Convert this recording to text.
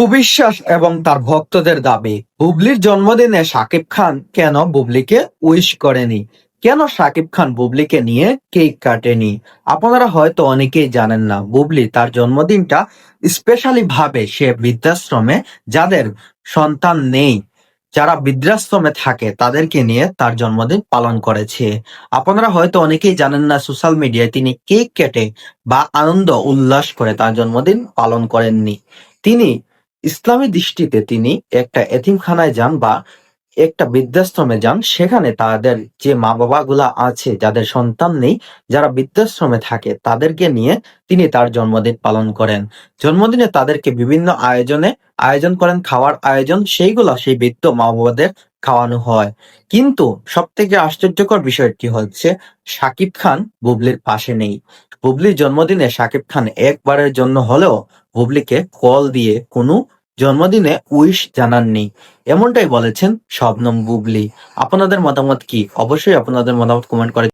অপু এবং তার ভক্তদের দাবি, বুবলির জন্মদিনে শাকিব খান কেন বুবলিকে উইশ করেনি? কেন শাকিব খান বুবলিকে নিয়ে কেক কাটেনি? আপনারা হয়তো অনেকেই জানেন না, বুবলি তার জন্মদিনটা স্পেশালি ভাবে সে বৃদ্ধাশ্রমে যাদের সন্তান নেই, যারা বৃদ্ধাশ্রমে থাকে তাদেরকে নিয়ে তার জন্মদিন পালন করেছে। আপনারা হয়তো অনেকেই জানেন না সোশ্যাল মিডিয়ায় তিনি কেক কেটে বা আনন্দ উল্লাস করে তার জন্মদিন পালন করেননি। তিনি ইসলামী দৃষ্টিতে তিনি একটা এতিমখানায় যান বা একটা বৃদ্ধাশ্রমে যান, সেখানে তাদের যে মা বাবা গুলা আছে, যাদের সন্তান নেই, যারা বৃদ্ধাশ্রমে থাকে, তাদেরকে নিয়ে তিনি তার জন্মদিন পালন করেন। জন্মদিনে তাদেরকে বিভিন্ন আয়োজনে আয়োজন করেন, খাওয়ার আয়োজন, সেইগুলা সেই বৃদ্ধ মা বাবাদের খাওয়ানো হয়। কিন্তু সব থেকে আশ্চর্যকর বিষয়টি হচ্ছে শাকিব খান বুবলির পাশে নেই। বুবলির জন্মদিনে শাকিব খান একবারের জন্য হলেও বুবলিকে কল দিয়ে কোনো জন্মদিনে উইশ জানাননি এমনটাই বলেছেন শবনম বুবলি। আপনাদের মতামত কি? অবশ্যই আপনাদের মতামত কমেন্ট করে